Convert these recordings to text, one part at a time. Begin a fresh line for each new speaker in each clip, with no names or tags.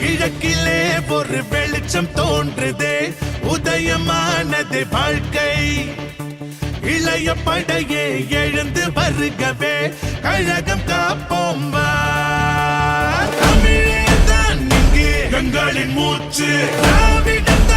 கிழக்கிலே ஒரு வெளிச்சம் தோன்றுதே. உதயமானது வாழ்க்கை. இளைய படையே எழுந்து வருகவே. கழகம் காப்போம் தமிழே தான் இங்கே எங்களின் மூச்சு. திராவிடம்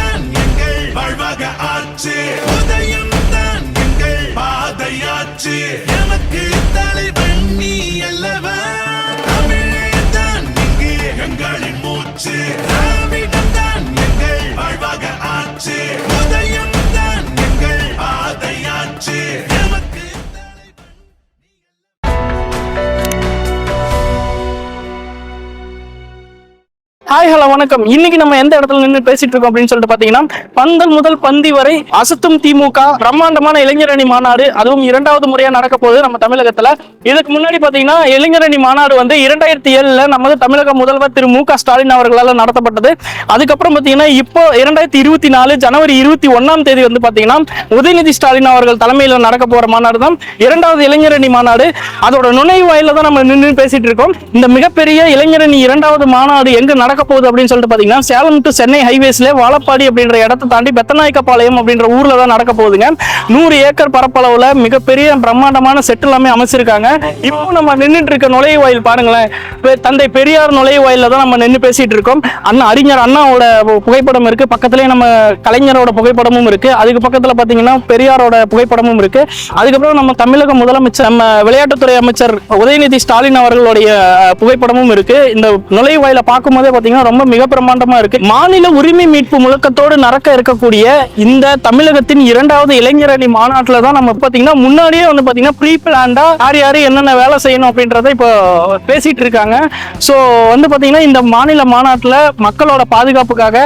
ஹாய் ஹலோ வணக்கம். இன்னைக்கு நம்ம எந்த இடத்துல நின்று பேசிட்டு இருக்கோம் அப்படின்னு சொல்லிட்டு பாத்தீங்கன்னா பந்தல் முதல் பந்தி வரை அசத்தும் திமுக பிரம்மாண்டமான இளைஞரணி மாநாடு அதுவும் இரண்டாவது முறையா நடக்க போகுது நம்ம தமிழகத்துல. இதுக்கு முன்னாடி பாத்தீங்கன்னா இளைஞரணி மாநாடு வந்து இரண்டாயிரத்தி ஏழுல நமது தமிழக முதல்வர் திரு மு க ஸ்டாலின் அவர்களால் நடத்தப்பட்டது. அதுக்கப்புறம் பாத்தீங்கன்னா இப்போ இரண்டாயிரத்தி இருபத்தி நாலு ஜனவரி இருபத்தி ஒன்னாம் தேதி வந்து பாத்தீங்கன்னா உதயநிதி ஸ்டாலின் அவர்கள் தலைமையில் நடக்க போற மாநாடு தான் இரண்டாவது இளைஞரணி மாநாடு. அதோட நுழைவாயில தான் நம்ம நின்று பேசிட்டு இருக்கோம். இந்த மிகப்பெரிய இளைஞரணி இரண்டாவது மாநாடு எங்க நடக்க போகுது அப்படின்னு சொல்லிட்டு பாத்தீங்கன்னா சேலம் டு சென்னை ஹைவேஸ்ல வாழப்பாடி அப்படின்ற இடத்தை தாண்டி பெத்தநாயக்கப்பாளையம் அப்படின்ற ஊர்ல தான் நடக்க போகுதுங்க. நூறு ஏக்கர் பரப்பளவுல மிகப்பெரிய பிரம்மாண்டமான செட் எல்லாமே அமைச்சிருக்காங்க. இப்போ நம்ம நின்றுட்டு இருக்க நுழைவாயில் பாருங்களேன். தந்தை பெரியார் நுழைவாயில தான் நம்ம நின்று பேசிட்டு இருக்கோம். அண்ணா அறிஞர் அண்ணாவோட புகைப்படம் இருக்கு. பக்கத்துலயே நம்ம கலைஞரோட புகைப்படமும் இருக்கு. அதுக்கு பக்கத்துல பாத்தீங்கன்னா பெரியாரோட புகைப்படமும் இருக்கு. அதுக்கப்புறம் நம்ம தமிழக முதலமைச்சர் நம்ம விளையாட்டுத்துறை அமைச்சர் உதயநிதி ஸ்டாலின் அவர்களுடைய புகைப்படமும் இருக்கு. இந்த நுழைவாயில பார்க்கும்போதே பாத்தீங்கன்னா ரொம்ப மிக பிரமாண்டமா இருக்கு. மாநில உரிமை மீட்பு முழக்கத்தோடு நடக்க இருக்கக்கூடிய இந்த தமிழகத்தின் இரண்டாவது இளைஞர் அணி மாநாட்டில் தான் நம்ம பாத்தீங்கன்னா முன்னாடியே வந்து பாத்தீங்கன்னா ப்ரீ பிளான்டா யார் யாரு என்னென்ன வேலை செய்யணும் அப்படின்றத இப்போ பேசிட்டு இருக்காங்க. ஸோ வந்து பாத்தீங்கன்னா இந்த மாநில மாநாட்டுல மக்களோட பாதுகாப்புக்காக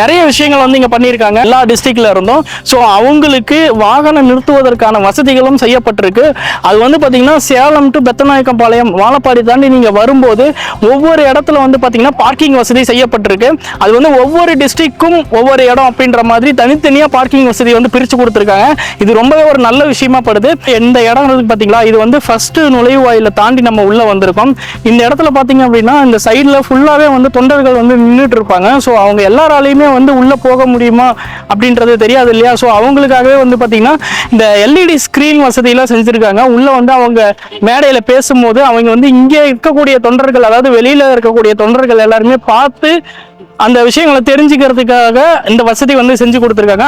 நிறைய விஷயங்கள் வந்து இங்க பண்ணியிருக்காங்க. எல்லா டிஸ்ட்ரிக்ட்ல இருந்தும். ஸோ அவங்களுக்கு வாகனம் நிறுத்துவதற்கான வசதிகளும் செய்யப்பட்டிருக்கு. அது வந்து பாத்தீங்கன்னா சேலம் டு பெத்தநாயக்கம்பாளையம் வாழப்பாடி தாண்டி நீங்க வரும்போது ஒவ்வொரு இடத்துல வந்து பாத்தீங்கன்னா பார்க்கிங் வசதி வசதி செய்யப்பட்டிருக்கு. அது வந்து ஒவ்வொரு டிஸ்ட்ரிக்ட்க்கும் ஒவ்வொரு இடம் அப்படின்ற மாதிரி தனித்தனியாக பார்க்கிங் வசதி வந்து பிரித்து கொடுத்துருக்காங்க. இது ரொம்பவே ஒரு நல்ல விஷயமா படுது. இந்த இடம் பார்த்தீங்களா இது வந்து ஃபர்ஸ்ட் நுழைவாயில தாண்டி நம்ம உள்ள வந்திருக்கோம். இந்த இடத்துல பார்த்தீங்க அப்படின்னா இந்த சைடில் ஃபுல்லாகவே வந்து தொண்டர்கள் வந்து நின்றுட்டு இருப்பாங்க. ஸோ அவங்க எல்லாராலையுமே வந்து உள்ளே போக முடியுமா அப்படின்றது தெரியாது இல்லையா? ஸோ அவங்களுக்காகவே வந்து பார்த்தீங்கன்னா இந்த எல்இடி ஸ்க்ரீன் வசதியெல்லாம் செஞ்சுருக்காங்க. உள்ளே வந்து அவங்க மேடையில் பேசும்போது அவங்க வந்து இங்கே இருக்கக்கூடிய தொண்டர்கள் அதாவது வெளியில் இருக்கக்கூடிய தொண்டர்கள் எல்லாருமே பா பார்த்து அந்த விஷயங்களை தெரிஞ்சுக்கிறதுக்காக இந்த வசதி வந்து செஞ்சு கொடுத்துருக்காங்க.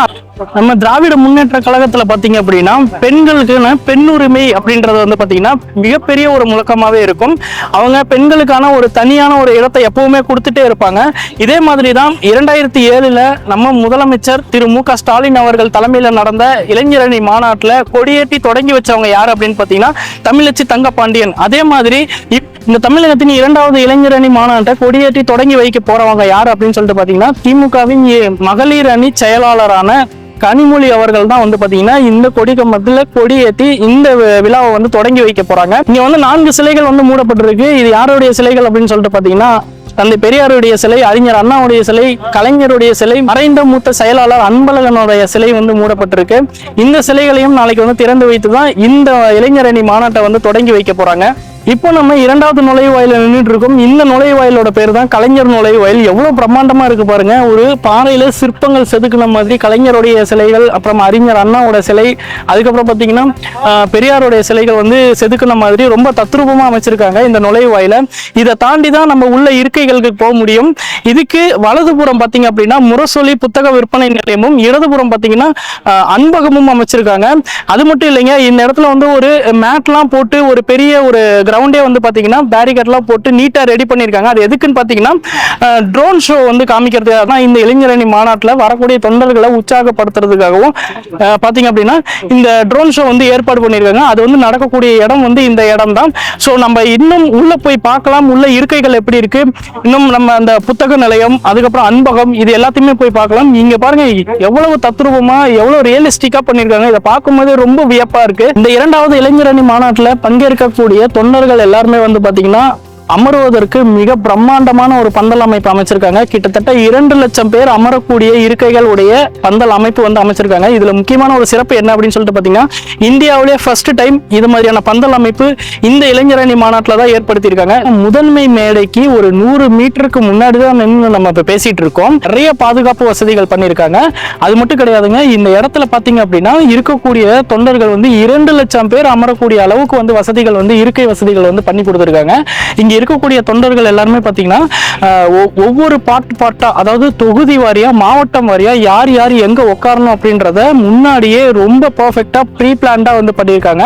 நம்ம திராவிட முன்னேற்ற கழகத்துல பாத்தீங்க அப்படின்னா பெண்களுக்குன்னு பெண் உரிமை அப்படின்றது வந்து பாத்தீங்கன்னா மிகப்பெரிய ஒரு முழக்கமாவே இருக்கும். அவங்க பெண்களுக்கான ஒரு தனியான ஒரு இடத்தை எப்பவுமே கொடுத்துட்டே இருப்பாங்க. இதே மாதிரி தான் இரண்டாயிரத்தி ஏழுல நம்ம முதலமைச்சர் திரு மு க ஸ்டாலின் அவர்கள் தலைமையில் நடந்த இளைஞரணி மாநாட்டில் கொடியேற்றி தொடங்கி வச்சவங்க யார் அப்படின்னு பார்த்தீங்கன்னா தமிழச்சி தங்கப்பாண்டியன். அதே மாதிரி இப்- இந்த தமிழகத்தின் இரண்டாவது இளைஞர் அணி மாநாட்டை கொடியேற்றி தொடங்கி வைக்க போறவங்க யார் அப்படின்னு சொல்லிட்டு பாத்தீங்கன்னா திமுகவின் ஏ- மகளிர் அணி செயலாளரான கனிமொழி அவர்கள் தான் வந்து பாத்தீங்கன்னா இந்த கொடி கம்பத்துல கொடி இந்த விழாவை வந்து தொடங்கி வைக்க போறாங்க. இங்க வந்து நான்கு சிலைகள் வந்து மூடப்பட்டிருக்கு. இது யாருடைய சிலைகள் அப்படின்னு சொல்லிட்டு பாத்தீங்கன்னா தந்தை பெரியாருடைய சிலை அறிஞர் அண்ணாவுடைய சிலை கலைஞருடைய சிலை மறைந்த மூத்த செயலாளர் அன்பழகனுடைய சிலை வந்து மூடப்பட்டிருக்கு. இந்த சிலைகளையும் நாளைக்கு வந்து திறந்து வைத்து தான் இந்த இளைஞரணி மாநாட்டை வந்து தொடங்கி வைக்க போறாங்க. இப்போ நம்ம இரண்டாவது நுழைவாயில நின்றுட்டு இருக்கோம் இந்த நுழைவாயிலோட பேர் தான் கலைஞர் நுழைவாயில். எவ்வளோ பிரம்மாண்டமாக இருக்குது பாருங்க. ஒரு பாறையில் சிற்பங்கள் செதுக்குன மாதிரி கலைஞருடைய சிலைகள் அப்புறம் அறிஞர் அண்ணாவோட சிலை அதுக்கப்புறம் பார்த்தீங்கன்னா பெரியாருடைய சிலைகள் வந்து செதுக்குன மாதிரி ரொம்ப தத்ரூபமாக அமைச்சிருக்காங்க இந்த நுழைவாயில. இதை தாண்டி தான் நம்ம உள்ள இருக்கைகளுக்கு போக முடியும். இதுக்கு வலதுபுறம் பார்த்தீங்க அப்படின்னா முரசொலி புத்தக விற்பனை நிலையமும் இடதுபுறம் பார்த்தீங்கன்னா அன்பகமும் அமைச்சிருக்காங்க. அது மட்டும் இல்லைங்க இந்த இடத்துல வந்து ஒரு மேட்லாம் போட்டு ஒரு பெரிய ஒரு கிரவுண்டே வந்து பார்த்தீங்கன்னா பேரிகேட்லாம் போட்டு நீட்டாக ரெடி பண்ணியிருக்காங்க அது எதுக்குன்னு பார்த்தீங்கன்னா ட்ரோன் ஷோ வந்து காமிக்கிறதுக்காக தான் இந்த இளைஞரணி மாநாட்டில் வரக்கூடிய தொண்டர்களை உற்சாகப்படுத்துறதுக்காகவும் பார்த்தீங்க அப்படின்னா இந்த ட்ரோன் ஷோ வந்து ஏற்பாடு பண்ணியிருக்காங்க அது வந்து நடக்கக்கூடிய இடம் வந்து இந்த இடம் தான் ஸோ நம்ம இன்னும் உள்ளே போய் பார்க்கலாம். உள்ள இருக்கைகள் எப்படி இருக்கு? இன்னும் நம்ம அந்த புத்தக நிலையம் அதுக்கப்புறம் அன்பகம் இது எல்லாத்தையுமே போய் பார்க்கலாம். இங்க பாருங்க எவ்வளவு தத்ரூபமா எவ்வளவு ரியலிஸ்டிக்கா பண்ணியிருக்காங்க இதை பார்க்கும்போது ரொம்ப வியப்பா இருக்கு. இந்த இரண்டாவது இளைஞரணி மாநாட்டில் பங்கேற்கக்கூடிய தொண்டர் தொண்டர்கள் எல்லாருமே வந்து பாத்தீங்கன்னா அமருவதற்கு மிக பிரம்மாண்டமான ஒரு பந்தல் அமைப்பு அமைச்சிருக்காங்க. கிட்டத்தட்ட இரண்டு லட்சம் பேர் அமரக்கூடிய இருக்கைகள் உடைய பந்தல் அமைப்பு வந்து அமைச்சிருக்காங்க. இதுல முக்கியமான ஒரு சிறப்பு என்ன அப்படின்னு சொல்லிட்டு பாத்தீங்கன்னா இந்தியாவிலேயே ஃபர்ஸ்ட் டைம் இது மாதிரியான பந்தல் அமைப்பு இந்த இளைஞரணி மாநாட்டில் தான் ஏற்படுத்தியிருக்காங்க. முதன்மை மேடைக்கு ஒரு நூறு மீட்டருக்கு முன்னாடி தான் நின்று நம்ம இப்போ பேசிட்டு இருக்கோம். நிறைய பாதுகாப்பு வசதிகள் பண்ணியிருக்காங்க. அது மட்டும் கிடையாதுங்க இந்த இடத்துல பாத்தீங்க அப்படின்னா இருக்கக்கூடிய தொண்டர்கள் வந்து இரண்டு லட்சம் பேர் அமரக்கூடிய அளவுக்கு வந்து வசதிகள் வந்து இருக்கை வசதிகள் வந்து பண்ணி கொடுத்துருக்காங்க. இங்க இருக்கக்கூடிய தொண்டர்கள் எல்லாருமே பார்த்தீங்கன்னா ஒவ்வொரு பாட்டு பாட்டா அதாவது தொகுதி வாரியா மாவட்டம் வாரியா யார் யார் எங்க உட்காரணும் அப்படின்றத முன்னாடியே ரொம்ப பர்ஃபெக்டா ப்ரீ பிளான்டா வந்து பண்ணியிருக்காங்க.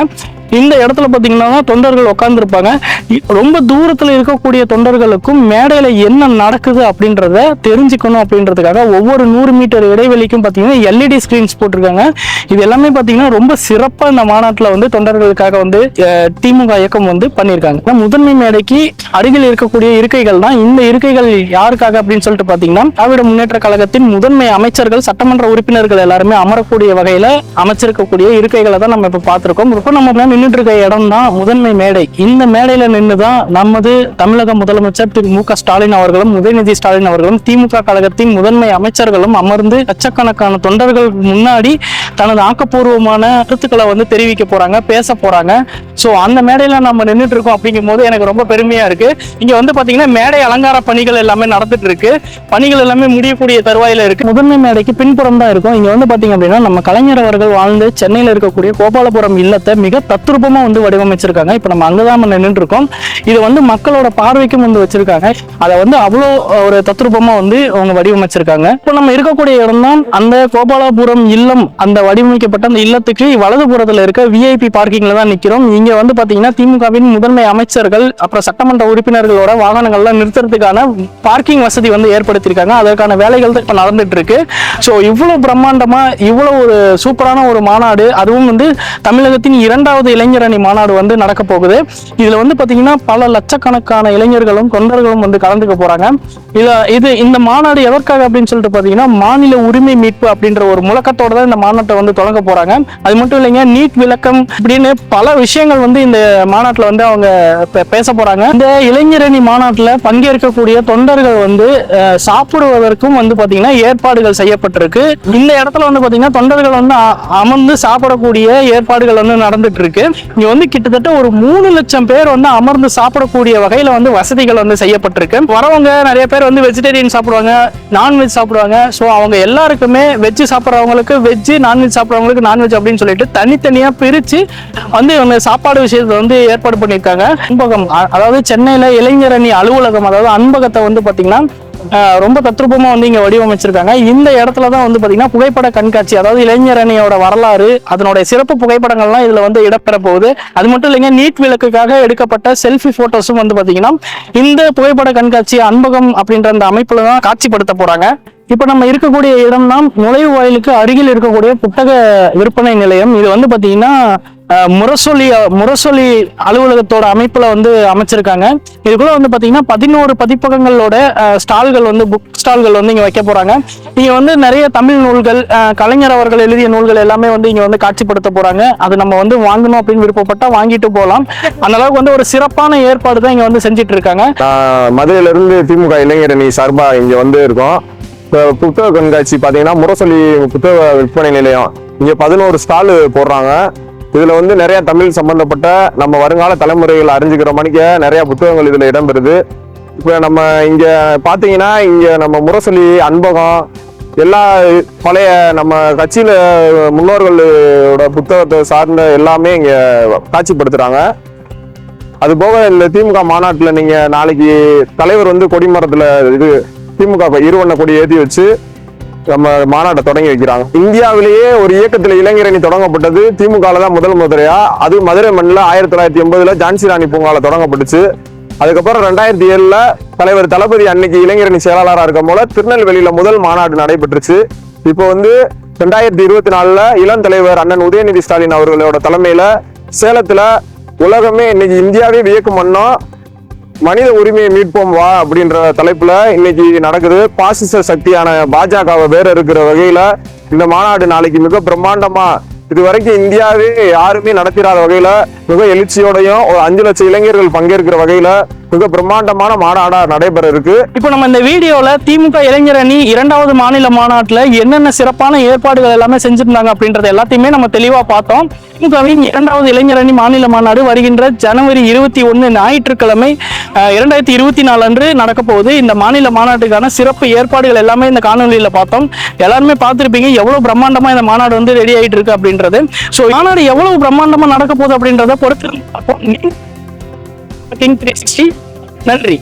இந்த இடத்துல பார்த்தீங்கன்னா தொண்டர்கள் உட்காந்துருப்பாங்க ரொம்ப தூரத்தில் இருக்கக்கூடிய தொண்டர்களுக்கும் மேடையில் என்ன நடக்குது அப்படின்றத தெரிஞ்சுக்கணும் அப்படின்றதுக்காக ஒவ்வொரு நூறு மீட்டர் இடைவெளிக்கும் பார்த்தீங்கன்னா எல்இடி ஸ்க்ரீன்ஸ் போட்டிருக்காங்க. இது எல்லாமே பார்த்தீங்கன்னா ரொம்ப சிறப்பாக இந்த மாநாட்டில் வந்து தொண்டர்களுக்காக வந்து திமுக இயக்கம் வந்து பண்ணியிருக்காங்க. முதன்மை மேடைக்கு அருகில் இருக்கக்கூடிய இருக்கைகள் தான் இந்த இருக்கைகள் யாருக்காக அப்படின்னு சொல்லிட்டு பார்த்தீங்கன்னா திராவிட முன்னேற்ற கழகத்தின் முதன்மை அமைச்சர்கள் சட்டமன்ற உறுப்பினர்கள் எல்லாருமே அமரக்கூடிய வகையில் அமைச்சிருக்கக்கூடிய இருக்கைகளை தான் நம்ம இப்போ பார்த்துருக்கோம். இப்போ நம்ம நின்றுட்டு இருக்க இடம் தான் முதன்மை மேடை. இந்த மேடையில நின்று தான் நமது தமிழக முதலமைச்சர் திரு மு க ஸ்டாலின் அவர்களும் உதயநிதி ஸ்டாலின் அவர்களும் திமுக கழகத்தின் முதன்மை அமைச்சர்களும் அமர்ந்து லட்சக்கணக்கான தொண்டர்கள் முன்னாடி தனது ஆக்கப்பூர்வமான கருத்துக்களை வந்து தெரிவிக்க போறாங்க பேச போறாங்க. ஸோ அந்த மேடையில நம்ம நின்றுட்டு இருக்கோம் அப்படிங்கும் போது எனக்கு ரொம்ப பெருமையா இருக்கு. இங்க வந்து பாத்தீங்கன்னா மேடை அலங்கார பணிகள் எல்லாமே நடந்துட்டு இருக்கு. பணிகள் எல்லாமே முடியக்கூடிய தருவாயில இருக்கு. முதன்மை மேடைக்கு பின்புறம் தான் இருக்கும். இங்க வந்து பாத்தீங்க அப்படின்னா நம்ம கலைஞர் அவர்கள் வாழ்ந்து சென்னையில இருக்கக்கூடிய கோபாலபுரம் இல்லத்தை மிக தத்ரூபமா வந்து வடிவமைச்சிருக்காங்க. இப்ப நம்ம அங்கதான் நம்ம நின்றுட்டு இருக்கோம். இது வந்து மக்களோட பார்வைக்கும் வந்து வச்சிருக்காங்க. அதை வந்து அவ்வளோ ஒரு தத்ரூபமா வந்து அவங்க வடிவமைச்சிருக்காங்க. இப்போ நம்ம இருக்கக்கூடிய இடம் தான் அந்த கோபாலபுரம் இல்லம் அந்த வடிவமைக்கப்பட்ட அந்த இல்லத்துக்கு வலதுபுறத்தில் இருக்க விஐபி பார்க்கிங்ல தான் நிற்கிறோம் இங்கே வந்து பார்த்தீங்கன்னா திமுகவின் முதன்மை அமைச்சர்கள் அப்புறம் சட்டமன்ற உறுப்பினர்களோட வாகனங்கள்லாம் நிறுத்துறதுக்கான பார்க்கிங் வசதி வந்து ஏற்படுத்தியிருக்காங்க. அதற்கான வேலைகள் தான் இப்போ நடந்துட்டு இருக்கு ஸோ இவ்வளோ பிரம்மாண்டமாக இவ்வளோ ஒரு சூப்பரான ஒரு மாநாடு அதுவும் வந்து தமிழகத்தின் இரண்டாவது இளைஞரணி மாநாடு வந்து நடக்க போகுது. இதில் வந்து பார்த்தீங்கன்னா பல லட்சக்கணக்கான இளைஞர்களும் தொண்டர்களும் வந்து கலந்துக்க போகிறாங்க இதில் இது இந்த மாநாடு எதற்காக அப்படின்னு சொல்லிட்டு பார்த்தீங்கன்னா மாநில உரிமை மீட்பு அப்படின்ற ஒரு முழக்கத்தோட தான் இந்த மாநாட்டை வந்து தொடங்க போறாங்க. அது மட்டும் இல்லைங்க நீட் விளக்கம் அப்படின்னு பல விஷயங்கள் வந்து இந்த மாநாட்டில் வந்து அவங்க பேச போறாங்க. இந்த இளைஞரணி மாநாட்டில் பங்கேற்கக்கூடிய தொண்டர்கள் வந்து சாப்பிடுவதற்கும் வந்து பாத்தீங்கன்னா ஏற்பாடுகள் செய்யப்பட்டிருக்கு. இந்த இடத்துல வந்து பாத்தீங்கன்னா தொண்டர்கள் வந்து அமர்ந்து சாப்பிடக்கூடிய ஏற்பாடுகள் வந்து நடந்துட்டு இருக்கு இங்க வந்து கிட்டத்தட்ட ஒரு மூணு லட்சம் பேர் வந்து அமர்ந்து சாப்பிடக்கூடிய வகையில வந்து வசதிகள் வந்து செய்யப்பட்டிருக்கு. வரவங்க நிறைய பேர் வந்து வெஜிடேரியன் சாப்பிடுவாங்க நான்வெஜ் சாப்பிடுவாங்க. ஸோ அவங்க எல்லாருக்குமே வெஜ் சாப்பிட்றவங்களுக்கு வெஜ் நான்வெஜ் சாப்பிட்றவங்களுக்கு நான்வெஜ் அப்படின்னு சொல்லிட்டு தனித்தனியாக பிரித்து வந்து இவங்க சாப்பாடு விஷயத்தை வந்து ஏற்பாடு பண்ணியிருக்காங்க. அன்பகம் அதாவது சென்னையில் இளைஞரணி அலுவலகம் அதாவது அன்பகத்தை வந்து பார்த்தீங்கன்னா ரொம்ப தத்ரூபமாக வந்து இங்கே வடிவமைச்சிருக்காங்க. இந்த இடத்துல தான் வந்து பார்த்தீங்கன்னா புகைப்பட கண்காட்சி அதாவது இளைஞர் அணியோட வரலாறு அதனுடைய சிறப்பு புகைப்படங்கள்லாம் இதில் வந்து இடம்பெற போகுது. அது மட்டும் இல்லைங்க நீட் விளக்குக்காக எடுக்கப்பட்ட செல்ஃபி ஃபோட்டோஸும் வந்து பார்த்திங்கன்னா இந்த புகைப்பட கண்காட்சி அன்பகம் அப்படின்ற அந்த அமைப்பில் தான் காட்சிப்படுத்த போகிறாங்க இப்போ நம்ம இருக்கக்கூடிய இடம் தான் நுழைவு வாயிலுக்கு அருகில் இருக்கக்கூடிய புத்தக விற்பனை நிலையம். இது வந்து பார்த்தீங்கன்னா முரசொலி முரசொலி அலுவலகத்தோட அமைப்புல வந்து அமைச்சிருக்காங்க. இதுக்குள்ள வந்து பாத்தீங்கன்னா பதினோரு பதிப்பகங்களோட ஸ்டால்கள் வந்து புக் ஸ்டால்கள் வந்து இங்க வைக்க போறாங்க. இங்க வந்து நிறைய தமிழ் நூல்கள் கலைஞர் அவர்கள் எழுதிய நூல்கள் எல்லாமே வந்து இங்க வந்து காட்சிப்படுத்த போறாங்க. அது நம்ம வந்து வாங்கணும் அப்படின்னு விருப்பப்பட்டா வாங்கிட்டு போகலாம் அந்த அளவுக்கு வந்து ஒரு சிறப்பான ஏற்பாடு தான் இங்க வந்து செஞ்சுட்டு இருக்காங்க
நான் மதுரையில இருந்து திமுக இளைஞரணி சார்பா இங்க வந்து இருக்கோம். இப்போ புத்தக கண்காட்சி பாத்தீங்கன்னா முரசொலி புத்தக விற்பனை நிலையம். இங்க பதினோரு ஸ்டால் போடுறாங்க. இதில் வந்து நிறையா தமிழ் சம்பந்தப்பட்ட நம்ம வருங்கால தலைமுறைகள் அறிஞ்சுக்கிற மணிக்க நிறையா புத்தகங்கள் இதில் இடம்பெறுது. இப்போ நம்ம இங்கே பார்த்தீங்கன்னா இங்கே நம்ம முரசொலி அன்பகம் எல்லா பழைய நம்ம கட்சியில் முன்னோர்களோட புத்தகத்தை சார்ந்த எல்லாமே இங்கே காட்சிப்படுத்துகிறாங்க அது போக இந்த திமுக மாநாட்டில் நீங்கள் நாளைக்கு தலைவர் வந்து கொடிமரத்தில் இது திமுக இருவண்ண கொடி ஏற்றி வச்சு நம்ம மாநாட்டை தொடங்கி வைக்கிறாங்க. இந்தியாவிலேயே ஒரு இயக்கத்துல இளைஞரணி தொடங்கப்பட்டது திமுக தான் முதல் முதலையா? அது மதுரை மண்ணில் ஆயிரத்தி தொள்ளாயிரத்தி எண்பதுல ஜான்சி ராணி பூங்கால தொடங்கப்பட்டுச்சு. அதுக்கப்புறம் ரெண்டாயிரத்தி ஏழுல தலைவர் தளபதி அன்னைக்கு இளைஞரணி செயலாளராக இருக்கும் போல திருநெல்வேலியில முதல் மாநாடு நடைபெற்றுச்சு. இப்போ வந்து ரெண்டாயிரத்தி இருபத்தி நாலுல இளம் தலைவர் அண்ணன் உதயநிதி ஸ்டாலின் அவர்களோட தலைமையில சேலத்துல உலகமே இன்னைக்கு இந்தியாவே வியக்கும் வண்ணம் மனித உரிமையை மீட்போம் வா அப்படின்ற தலைப்புல இன்னைக்கு நடக்குது. பாசிச சக்தியான பாஜகவை வேற இருக்கிற வகையில இந்த மாநாடு நாளைக்கு மிக பிரம்மாண்டமா இது வரைக்கும் இந்தியாவே யாருமே நடத்திடாத வகையில மிக எழுச்சியோடையும் ஒரு அஞ்சு லட்சம் இளைஞர்கள் பங்கேற்கிற வகையில மிக பிரம்மாண்டமான மாநாடா நடைபெற இருக்கு
இப்போ நம்ம இந்த வீடியோல திமுக இளைஞர் அணி இரண்டாவது மாநில மாநாட்டுல என்னென்ன சிறப்பான ஏற்பாடுகள் எல்லாமே செஞ்சிருந்தாங்க அப்படின்றத எல்லாத்தையுமே நம்ம தெளிவா பார்த்தோம். திமுகவின் இரண்டாவது இளைஞரணி மாநில மாநாடு வருகின்ற ஜனவரி இருபத்தி ஒன்று ஞாயிற்றுக்கிழமை இரண்டாயிரத்தி இருபத்தி நாலு அன்று நடக்க போகுது. இந்த மாநில மாநாட்டுக்கான சிறப்பு ஏற்பாடுகள் எல்லாமே இந்த காணொலியில் பார்த்தோம். எல்லாருமே பார்த்துருப்பீங்க எவ்வளோ பிரம்மாண்டமாக இந்த மாநாடு வந்து ரெடி ஆகிட்டு இருக்கு அப்படின்றது. ஸோ மாநாடு எவ்வளவு பிரம்மாண்டமாக நடக்க போகுது அப்படின்றத பொறுத்து நன்றி.